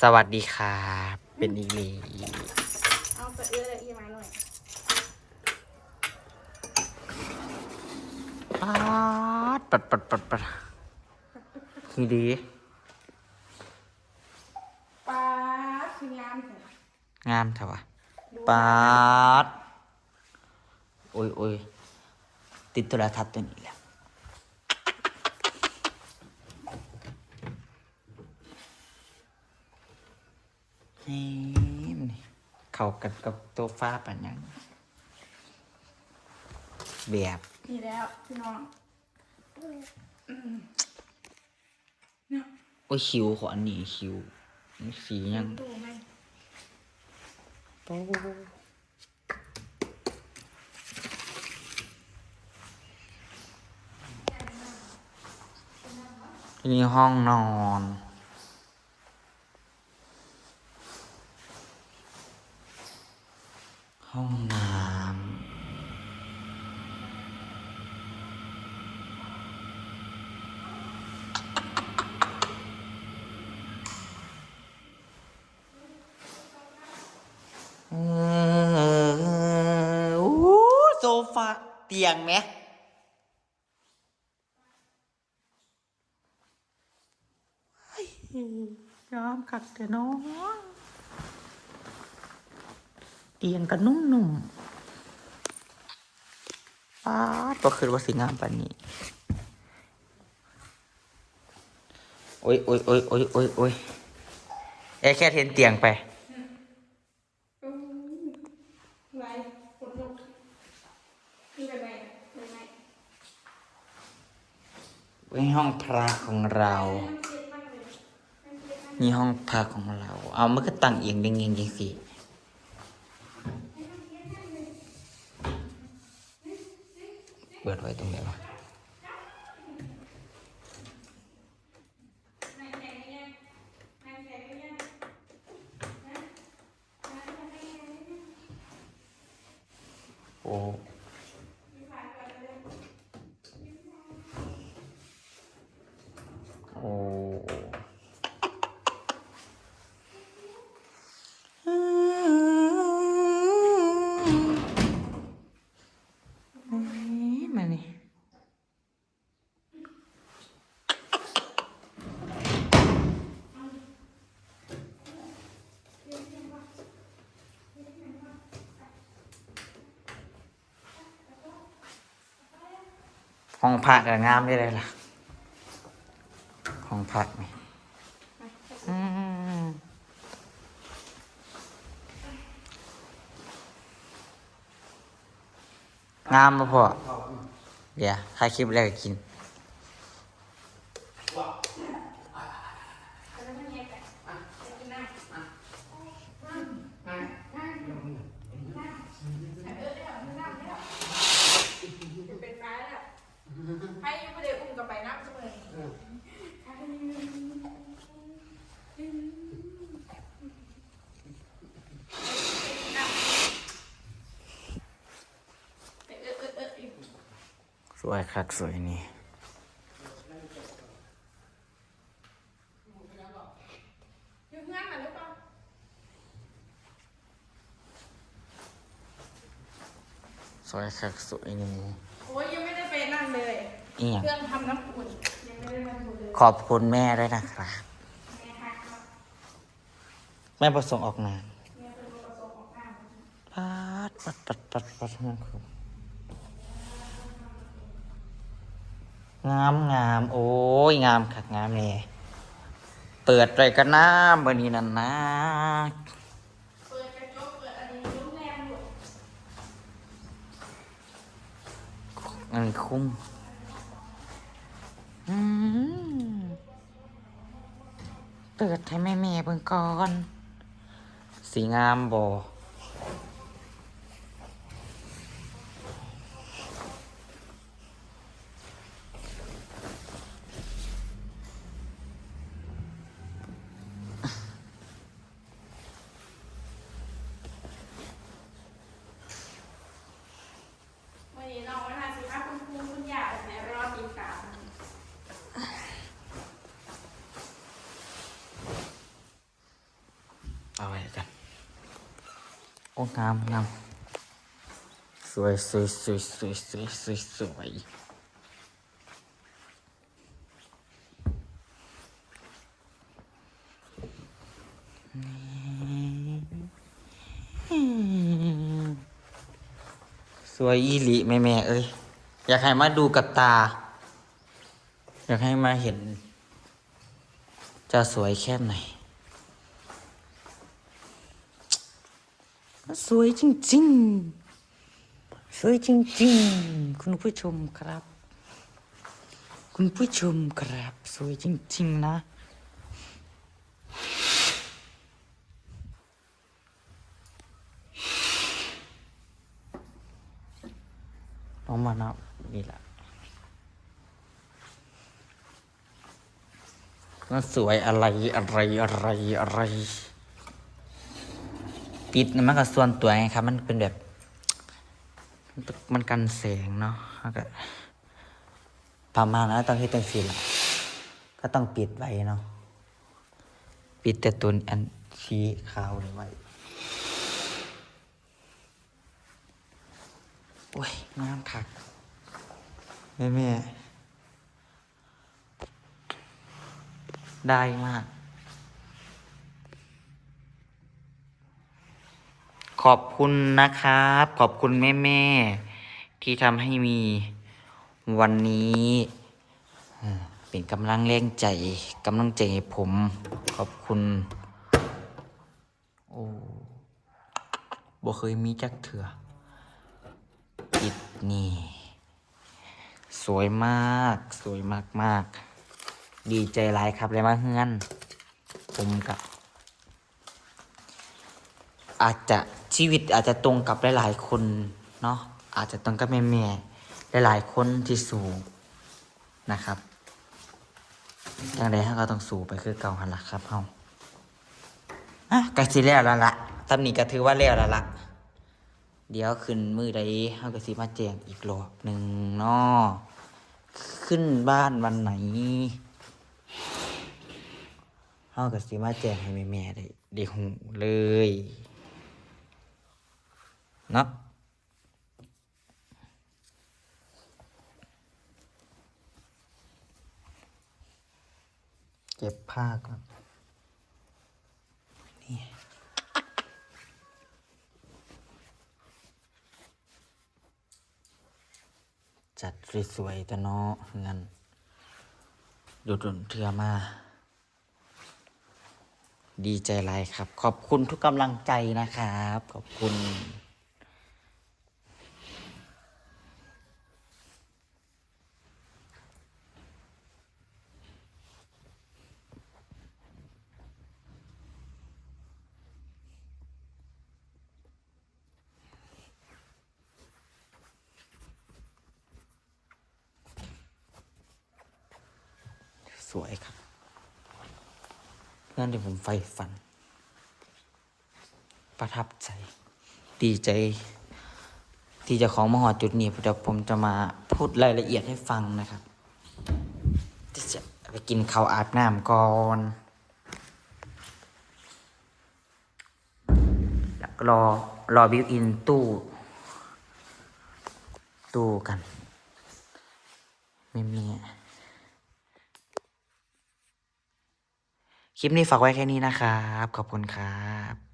สวัสดีครับเป็นอีกลีเอาไปเอื้อเลยอีมาหน่อยปัดปัดปัดปัดปัดนี่ดีปลาคืองามเถอะงามเถอะวะดูปัดโอ้ยโอ้ยติดโทรทัศน์ตัวนี้แล้ว นี่มันนี่เข้ากันกับโต๊ะฟ้าปัญญังแบบนี่แล้วพี่น้องอืมโอ้ยคิวของอันนี้คิวนี่สียังตู้ไหมโอ้นี่ห้องนอน ห้องน้ำเอออู้โซฟาเตียงไหมยอมกักแต่น้อง เตียงก็นุ่มๆป้าดก็คือว่าสิงามปานนี้ โอ้ยโอ้ยโอ้ยโอ้ยโอ้ยโอ้ยเอ้แค่เทนเตียงไปอืมไรขนลุกนี่เป็นไงเป็นไงไว้ห้องพระของเรามันเจ็บมากเลยมันเจ็บมากนี่ห้องพักของเรา เอามันก็ตั้งเอียงเด้งเองจริงสิเปิด ไว้ตรงไหนวะนั่งแข็งเนี่ยนั่งแข็งเนี่ยนะนั่งแข็งเนี่ย โอ้โอ้นี่มานี่ ห้องพักงามได้เลยล่ะห้องพักนี่งามมาพอเดี๋ยวถ่ายคลิปแล้วก็กิน แล้วมันแยกกันไปกินน้ำ เป็นฟ้าแล้ว ให้ยังไม่ได้อุ้มกับไปน้ำเสมอเออเออเอออยู่สวยคักสวยนี่อยู่เพื่อนมาหรือเปล่าสวยคักสวยนี่ อีหยังเครื่องทำน้ำอุ่นยังไม่ได้มาดูเลยขอบคุณแม่ด้วยนะครับ แม่ฮักครับแม่ประสงค์ออกงานแม่เป็นคนประสงค์ออกงานปัดปัดปัดปัดปัดมันคืองามงามโอ้ยงามคักงามเลยเปิดเลยกันนะเบอร์นี้นั่นนะเปิดกระจกเปิดอันนี้โรงแรมอยู่อันนี้คุ้ม อืมเปิดให้แม่แม่เบิ่งก่อน สีงามบ่ อ้งามงามสวยสวยสวยสวยสวยสวยสวยสวยอีหลีแม่แม่เอ้ยอยากให้มาดูกับตา อยากให้มาเห็น จะสวยแค่ไหน สวยจริงๆ สวยจริงๆ คุณผู้ชมครับ คุณผู้ชมครับ สวยจริงๆ นะน้องมานะนี่แหละมันสวยอะไรอะไรอะไรอะไร ปิดมันก็ส่วนตัวไงครับ มันเป็นแบบ มันกันแสงเนาะก็ประมาณนั้นต้องที่ต้องสีละก็ต้องปิดไว้เนาะปิดแต่ตัวอันสีขาวนี่ไว้โอ้ยงามคักแม่แม่ได้มาก ขอบคุณนะครับ ขอบคุณแม่แม่ๆที่ทำให้มีวันนี้เป็นกำลังแรงใจกำลังใจให้ผม ขอบคุณ โอ้บ่เคยมีจักเถื่อปิดนี่ สวยมาก สวยมากมากๆดีใจหลายครับเลยมาเฮือน ผมกับ อาจจะ ชีวิตอาจจะตรงกับหลายๆคนเนาะอาจจะตรงกับแม่แม่ๆหลายๆคนที่สูงนะครับอย่างใดเราก็ต้องสู้ไปคือเก่าหันละครับเฮาอะก็สิแล้วละละตำหนิก็ถือว่าแล้วละละเดี๋ยวขึ้นมือใดเฮาก็สิมาแจงอีกรอบหนึ่งเนาะขึ้นบ้านวันไหนเฮาก็สิมาแจงให้แม่ๆได้ได้หูเลย เนาะเก็บผ้าก่อนนี่จัดสวยๆแต่เนาะงั้นดูดนเทือมา ดีใจไรครับ ขอบคุณทุกกำลังใจนะครับ ขอบคุณ สวยครับเรื่องที่ผมใฝ่ฝัน ประทับใจ ดีใจ ที่จะของมาหอดจุดนี้เดี๋ยวผมจะมาพูดรายละเอียดให้ฟังนะครับจะไปกินข้าวอาบน้ำก่อนแล้วรอรอบิวอินตู้ ตู้กันไม่มี คลิปนี้ฝากไว้แค่นี้นะครับ ขอบคุณครับ